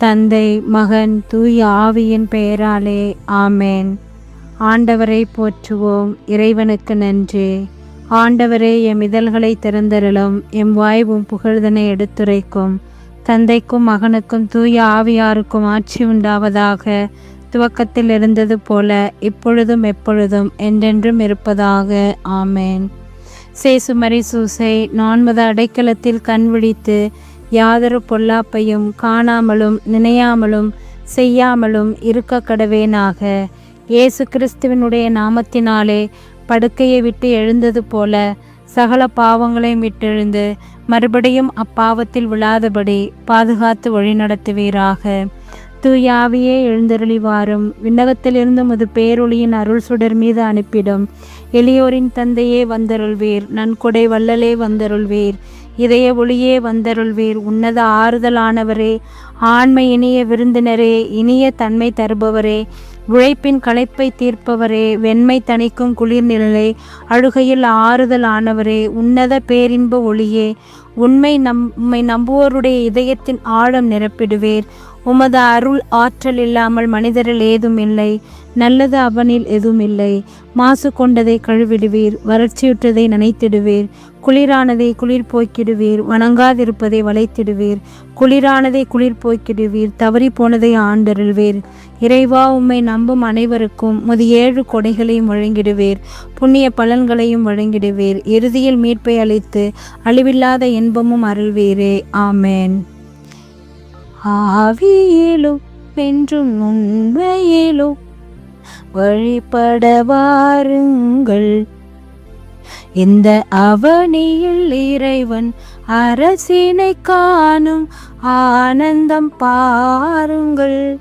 தந்தை மகன் தூய ஆவியின் பெயராலே ஆமேன். ஆண்டவரை போற்றுவோம் இறைவனுக்கு நன்றி. ஆண்டவரே எம் இதழ்களை திறந்தருளும் எம் வாய்வும் புகழ்தனை எடுத்துரைக்கும். தந்தைக்கும் மகனுக்கும் தூய ஆவியாருக்கும் ஆட்சி உண்டாவதாக துவக்கத்தில் இருந்தது போல இப்பொழுதும் எப்பொழுதும் என்றென்றும் இருப்பதாக ஆமேன். சேசுமரி சூசை நான்மத அடைக்கலத்தில் கண் விழித்து யாதொரு பொல்லாப்பையும் காணாமலும் நினையாமலும் செய்யாமலும் இருக்க கடவேனாக. இயேசு கிறிஸ்துவனுடைய நாமத்தினாலே படுக்கையை விட்டு எழுந்தது போல சகல பாவங்களையும் விட்டெழுந்து மறுபடியும் அப்பாவத்தில் விழாதபடி பாதுகாத்து வழிநடத்துவீராக தூயாவியே எழுந்தருளிவாரும். விண்ணகத்திலிருந்தும் விண்ணகத்திலிருந்து பேரொளியின் அருள் சுடர் மீது அனுப்பிடும். எளியோரின் தந்தையே வந்தருள்வீர். நன்கொடை வள்ளலே வந்தருள்வீர். இதய ஒளியே வந்தருள்வீர். உன்னத ஆறுதலானவரே ஆண்மை இனிய விருந்தினரே இனிய தன்மை தருபவரே உழைப்பின் களைப்பை தீர்ப்பவரே வெண்மை தணிக்கும் குளிர்நிலை அழுகையில் ஆறுதல் ஆனவரே உன்னத பேரின்ப ஒளியே உண்மை நம்மை நம்புவோருடைய இதயத்தின் ஆழம் நிரப்பிடுவேர். உமது அருள் ஆற்றல் இல்லாமல் மனிதரில் ஏதும் இல்லை நல்லது அவனில் எதுவும் இல்லை. மாசு கொண்டதை கழுவிடுவீர் வறட்சியுற்றதை நனைத்திடுவீர் குளிரானதை குளிர் போக்கிடுவீர் வணங்காதிருப்பதை வளைத்திடுவீர் குளிரானதை குளிர் போக்கிடுவீர் தவறி போனதை ஆண்டருள்வீர். இறைவா உம்மை நம்பும் அனைவருக்கும் முது ஏழு கொடைகளையும் வழங்கிடுவீர் புண்ணிய பலன்களையும் வழங்கிடுவீர். இறுதியில் மீட்பை அளித்து அழிவில்லாத இன்பமும் அருள்வீரே. ஆமேன். ஆவியிலும் என்றும் உண்மையிலும் வழிபட வாருங்கள் இந்த அவனியில் இறைவன் அரசினை காணும் ஆனந்தம் பாருங்கள்.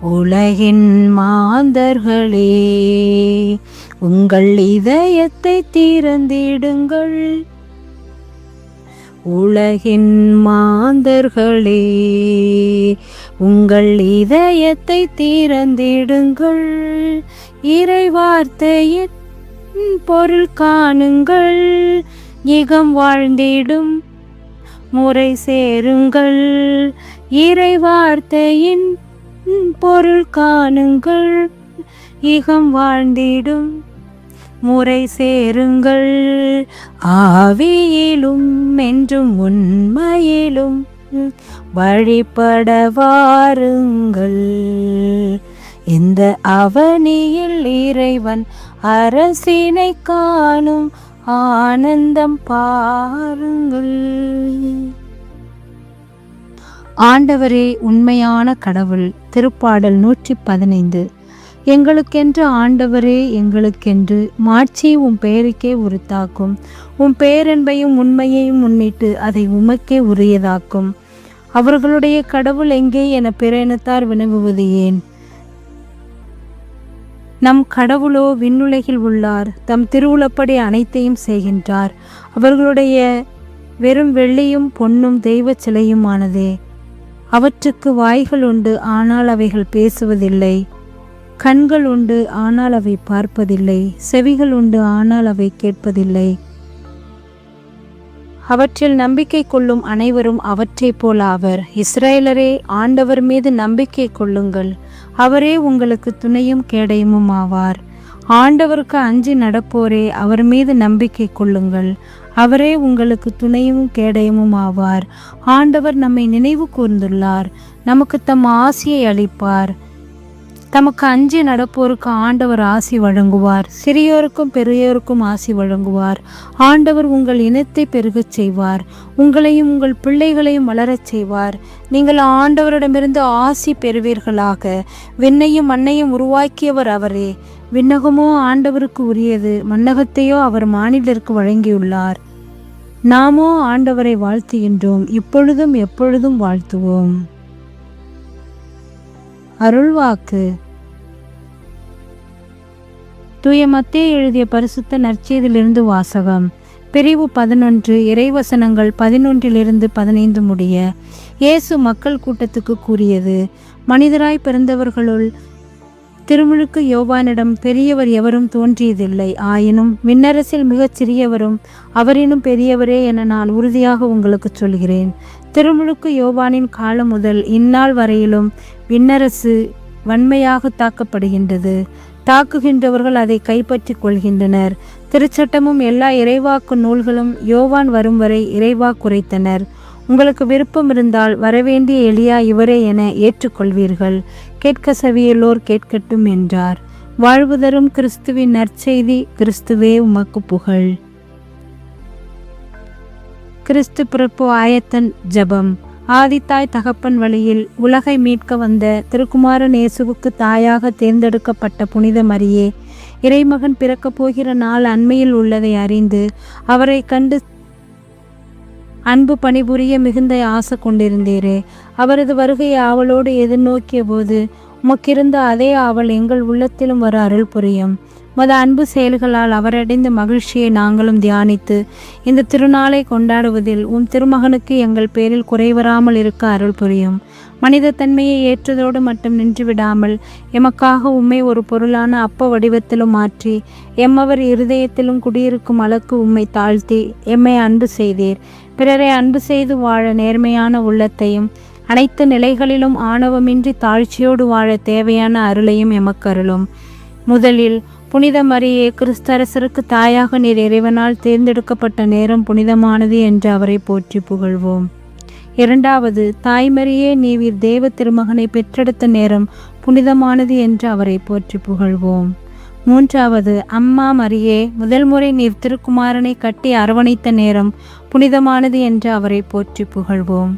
உலகின் மாந்தர்களே உங்கள் இதயத்தை திறந்திடுங்கள். உலகின் மாந்தர்களே உங்கள் இதயத்தை திறந்திடுங்கள். இறைவார்த்தையின் பொருள் காணுங்கள். இகம் வாழ்ந்திடும் முறை சேருங்கள். இறைவார்த்தையின் பொருள் காணுங்கள். இகம் வாழ்ந்திடும் முறை சேருங்கள். ஆவியிலும் என்றும் உண்மையிலும் வழிபட வாருங்கள் இந்த அவனியில் இறைவன் அரசினை காணும் ஆனந்தம் பாருங்கள். ஆண்டவரே உண்மையான கடவுள் திருப்பாடல் நூற்றி பதினைந்து. எங்களுக்கென்று ஆண்டவரே எங்களுக்கென்று மாட்சி உம் பெயருக்கே உருத்தாக்கும். உம் பேரன்பையும் உண்மையையும் முன்னிட்டு அதை உமக்கே உரியதாக்கும். அவர்களுடைய கடவுள் எங்கே என பிற இனத்தார் வினவுவது ஏன்? நம் கடவுளோ விண்ணுலகில் உள்ளார். தம் திருவுளப்படி அனைத்தையும் செய்கின்றார். அவர்களுடைய வெறும் வெள்ளியும் பொன்னும் தெய்வ சிலையுமானதே. அவற்றுக்கு வாய்கள் உண்டு ஆனால் அவைகள் பேசுவதில்லை. கண்கள் உண்டு ஆனால் அவை பார்ப்பதில்லை. செவிகள் உண்டு ஆனால் அவை கேட்பதில்லை. அவற்றில் நம்பிக்கை கொள்ளும் அனைவரும் அவற்றைப் போல் ஆவர். இஸ்ரேலரே ஆண்டவர் மீது நம்பிக்கை கொள்ளுங்கள். அவரே உங்களுக்கு துணையும் கேடயமும் ஆவார். ஆண்டவருக்கு அஞ்சி நடப்போரே அவர் மீது நம்பிக்கை கொள்ளுங்கள். அவரே உங்களுக்கு துணையும் கேடயமும் ஆவார். ஆண்டவர் நம்மை நினைவு கூர்ந்துள்ளார். நமக்கு தம் ஆசியை அளிப்பார். தமக்கு அஞ்சி நடப்போருக்கு ஆண்டவர் ஆசி வழங்குவார். சிறியோருக்கும் பெரியோருக்கும் ஆசி வழங்குவார். ஆண்டவர் உங்கள் இனத்தை பெருகச் செய்வார். உங்களையும் உங்கள் பிள்ளைகளையும் வளரச் செய்வார். நீங்கள் ஆண்டவரிடமிருந்து ஆசி பெறுவீர்களாக. விண்ணையும் மண்ணையும் உருவாக்கியவர் அவரே. விண்ணகமோ ஆண்டவருக்கு உரியது. மன்னகத்தையோ அவர் மாநிலருக்கு வழங்கியுள்ளார். நாமோ ஆண்டவரை வாழ்த்துகின்றோம். இப்பொழுதும் எப்பொழுதும் வாழ்த்துவோம். அருள்வாக்கு. தூய மத்தே எழுதிய பரிசுத்த நற்செய்தியிலிருந்து வாசகம். பிரிவு பதினொன்று இறைவசனங்கள் பதினொன்றிலிருந்து பதினைந்து முடிய இயேசு மக்கள் கூட்டத்துக்கு கூறியது மனிதராய் பிறந்தவர்களுள் திருமுழுக்கு யோவானிடம் பெரியவர் எவரும் தோன்றியதில்லை. ஆயினும் விண்ணரசில் மிகச் சிறியவரும் அவரினும் பெரியவரே என நான் உறுதியாக உங்களுக்கு சொல்கிறேன். திருமுழுக்கு யோவானின் காலம் முதல் இந்நாள் வரையிலும் விண்ணரசு வன்மையாக தாக்கப்படுகின்றது. தாக்குகின்றவர்கள் அதை கைப்பற்றிக் கொள்கின்றனர். திருச்சட்டமும் எல்லா இறைவாக்கு நூல்களும் யோவான் வரும் வரை இறைவாக்குரைத்தனர் உங்களுக்கு விருப்பம் இருந்தால் வரவேண்டிய எளியா இவரே என ஏற்றுக்கொள்வீர்கள். கேட்க சவியலோர் கேட்கட்டும் என்றார். வாழ்வு தரும் கிறிஸ்துவின் நற்செய்தி கிறிஸ்துவே உமக்கு புகழ். கிறிஸ்து பிறப்பு ஆயத்தன் ஜெபம். ஆதித்தாய் தகப்பன் வழியில் உலகை மீட்க வந்த திருக்குமாரன் இயேசுவுக்கு தாயாக தேர்ந்தெடுக்கப்பட்ட புனித மரியே இறைமகன் பிறக்கப் போகிற நாள் அண்மையில் உள்ளதை அறிந்து அவரை கண்டு அன்பு பணிபுரிய மிகுந்த ஆசை கொண்டிருந்தீரே. அவரது வருகையை ஆவலோடு எதிர்நோக்கிய போது உமக்கிருந்த அதே ஆவல் எங்கள் உள்ளத்திலும் வர அருள் புரியும். மத அன்பு செயல்களால் அவரடைந்த மகிழ்ச்சியை நாங்களும் தியானித்து இந்த திருநாளை கொண்டாடுவதில் உம் திருமகனுக்கு எங்கள் பேரில் குறைவராமல் இருக்க அருள் புரியும். மனித தன்மையை ஏற்றதோடு மட்டும் நின்று விடாமல் எமக்காக உம்மை ஒரு பொருளான அப்ப வடிவத்திலும் மாற்றி எம்மவர் இருதயத்திலும் குடியிருக்கும் அளக்கு உம்மை தாழ்த்தி எம்மை அன்பு செய்தீர். பிறரை அன்பு செய்து வாழ நேர்மையான உள்ளத்தையும் அனைத்து நிலைகளிலும் ஆணவமின்றி தாழ்ச்சியோடு வாழ தேவையான அருளையும் எமக்கருளும் முதலில் புனித மரியே கிறிஸ்தரசருக்கு தாயாக நீர் இறைவனால் தேர்ந்தெடுக்கப்பட்ட நேரம் புனிதமானது என்று அவரை போற்றி புகழ்வோம். இரண்டாவது தாய்மரியே நீவீர் தேவ திருமகனை பெற்றெடுத்த நேரம் புனிதமானது என்று அவரை போற்றி புகழ்வோம். மூன்றாவது அம்மா மரியே முதல் முறை நீர் திருக்குமாரனை கட்டி அரவணைத்த நேரம் புனிதமானது என்று அவரை போற்றி புகழ்வோம்.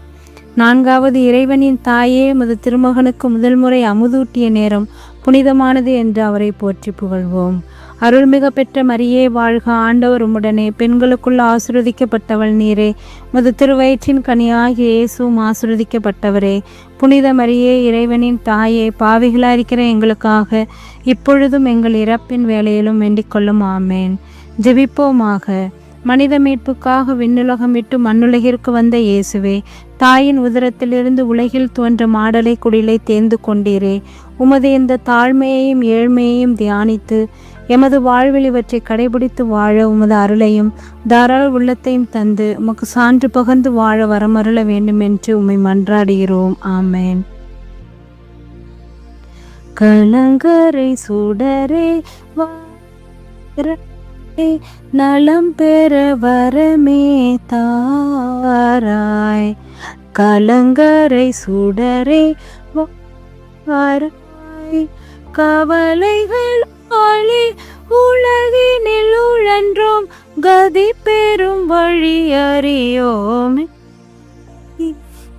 நான்காவது இறைவனின் தாயே மது திருமகனுக்கு முதல் முறை அமுதூட்டிய நேரம் புனிதமானது என்று அவரை போற்றி புகழ்வோம். அருள்மிக பெற்ற மரியே வாழ்க ஆண்டவர் உம்முடனே. பெண்களுக்குள் ஆசிர்வதிக்கப்பட்டவள் நீரே. மது திருவயிற்றின் கனியாகிய இயேசும் ஆசிர்வதிக்கப்பட்டவரே. புனித மரியே இறைவனின் தாயே பாவிகளாயிருக்கிற எங்களுக்காக இப்பொழுதும் எங்கள் இறப்பின் வேலையிலும் வேண்டிக் கொள்ளும். ஆமேன். ஜெபிப்போமாக. மனித மீட்புக்காக விண்ணுலகம் விட்டு மண்ணுலகிற்கு வந்த இயேசுவே தாயின் உதரத்திலிருந்து உலகில் தோன்ற மாடலை குடிலை தேர்ந்து கொண்டீரே. உமது இந்த தாழ்மையையும் ஏழ்மையையும் தியானித்து எமது வாழ்வில் இவற்றை கடைபிடித்து வாழ உமது அருளையும் தாராள உள்ளத்தையும் தந்து உமக்கு சான்று பகர்ந்து வாழ வரமருள வேண்டும் என்று உம்மை மன்றாடுகிறோம். ஆமேன். கலங்கரை சுடரே வாரே நலம் பெற வரமே தாராய். கலங்கரை சுடரே வாராய் கவலைகள் ஆளி உலகினில் உழன்றோம். கதி பெறும் வழி அறியோம்.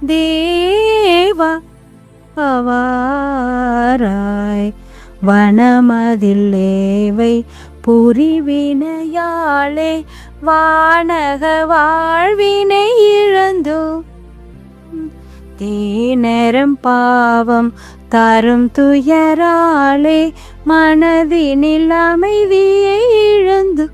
தேவா அவாராய் வனமதில்லேவை புரிவினையாளே வானக வாழ்வினை இழந்தோ தேனரும் பாவம் தரும் துயராலே மனதினில் அமைதியை இழந்து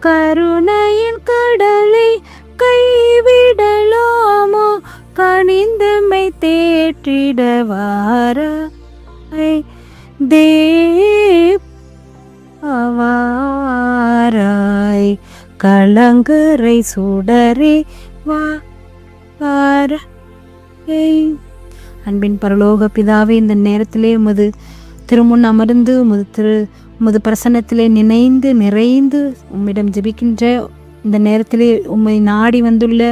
கருணையின் கடலை கைவிடலாமோ? கனிந்தமை தேற்றிடவார? தேவாராய் கலங்கரை சுடரே வா வார அன்பின் பரலோக பிதாவே இந்த நேரத்திலே உமது திருமுன் அமர்ந்து உமது திரு உமது பிரசன்னத்திலே நினைந்து நிறைந்து உம்மிடம் ஜெபிக்கின்ற இந்த நேரத்திலே உம்மை நாடி வந்துள்ள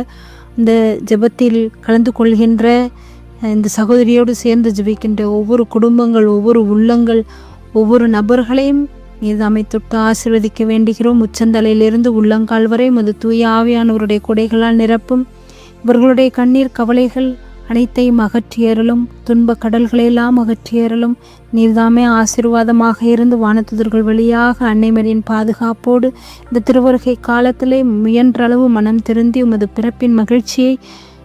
இந்த ஜெபத்தில் கலந்து கொள்கின்ற இந்த சகோதரியோடு சேர்ந்து ஜெபிக்கின்ற ஒவ்வொரு குடும்பங்கள் ஒவ்வொரு உள்ளங்கள் ஒவ்வொரு நபர்களையும் இது அமைத்தொட்டு ஆசிர்வதிக்க வேண்டுகிறோம். உச்சந்தலையிலிருந்து உள்ளங்கால் வரை மது தூய ஆவியானவருடைய கொடைகளால் நிரப்பும். இவர்களுடைய கண்ணீர் கவலைகள் அனைத்தையும் அகற்றியறலும் துன்ப கடல்களையெல்லாம் அகற்றியறலும் நீர்தாமே ஆசீர்வாதமாக இருந்து வானத்துதர்கள் வழியாக அன்னைமரியின் பாதுகாப்போடு இந்த திருவருகை காலத்திலே முயன்றளவு மனம் திருந்தி உமது பிறப்பின் மகிழ்ச்சியை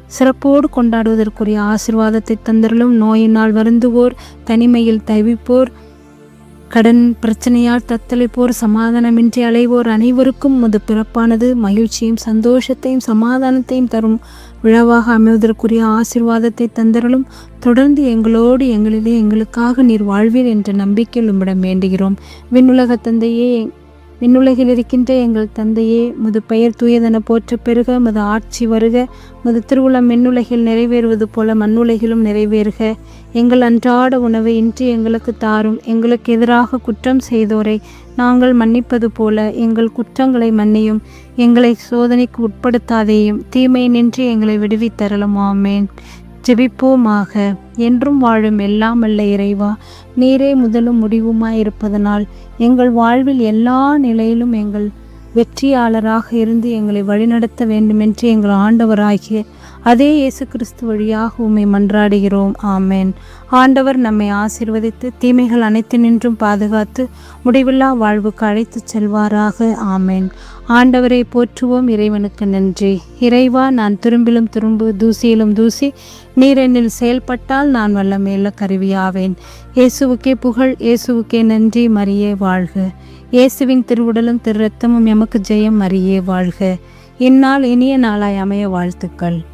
சிறப்போடு கொண்டாடுவதற்குரிய ஆசிர்வாதத்தை தந்தரலும் நோயினால் வருந்துவோர் தனிமையில் தவிப்போர் கடன் பிரச்சனையால் தத்தளிப்போர் சமாதானமின்றி அலைவோர் அனைவருக்கும் முது பிறப்பானது மகிழ்ச்சியும் சந்தோஷத்தையும் சமாதானத்தையும் தரும். விழாவாக அமைவதற்குரிய ஆசிர்வாதத்தை தந்தரலும் தொடர்ந்து எங்களோடு எங்களிலே எங்களுக்காக நீர் வாழ்வீர் என்ற நம்பிக்கையில் உம்மிடம் வேண்டுகிறோம். விண்ணுலக தந்தையே விண்ணுலகில் இருக்கின்ற எங்கள் தந்தையே முது பெயர் தூயதென போற்ற பெருக முது ஆட்சி வருக முது திருவுளம் மின்னுலகில் நிறைவேறுவது போல மண்ணுலகிலும் நிறைவேறுக. எங்கள் அன்றாட உணவை இன்று எங்களுக்கு தாரும் எங்களுக்கு எதிராக குற்றம் செய்தோரை நாங்கள் மன்னிப்பது போல எங்கள் குற்றங்களை மன்னியும் எங்களை சோதனைக்கு உட்படுத்தாதேயும் தீமை நின்று எங்களை விடுவித்தரலும் ஆமேன். ஜெபிப்போமாக. என்றும் வாழும் எல்லாம் அல்ல இறைவா நீரே முதலும் முடிவுமாய் இருப்பதனால் எங்கள் வாழ்வில் எல்லா நிலையிலும் எங்கள் வெற்றியாளராக இருந்து எங்களை வழிநடத்த வேண்டுமென்று எங்கள் ஆண்டவராகிய அதே இயேசு கிறிஸ்து வழியாக உம்மை மன்றாடுகிறோம். ஆமேன். ஆண்டவர் நம்மை ஆசிர்வதித்து தீமைகள் அனைத்து நின்றும் பாதுகாத்து முடிவில்லா வாழ்வுக்கு அழைத்துச் செல்வாராக. ஆமேன். ஆண்டவரை போற்றுவோம். இறைவனுக்கு நன்றி. இறைவா நான் துரும்பிலும் துரும்பு தூசியிலும் தூசி நீர் என்னில் செயல்பட்டால் நான் வல்லமேல கருவியாவேன். இயேசுவுக்கே புகழ் இயேசுவுக்கே நன்றி மரியே வாழ்க. இயேசுவின் திருவுடலும் திரு ரத்தமும் எமக்கு ஜெயம் மரியே வாழ்க. இந்நாள் இனிய நாளாய் அமைய வாழ்த்துக்கள்.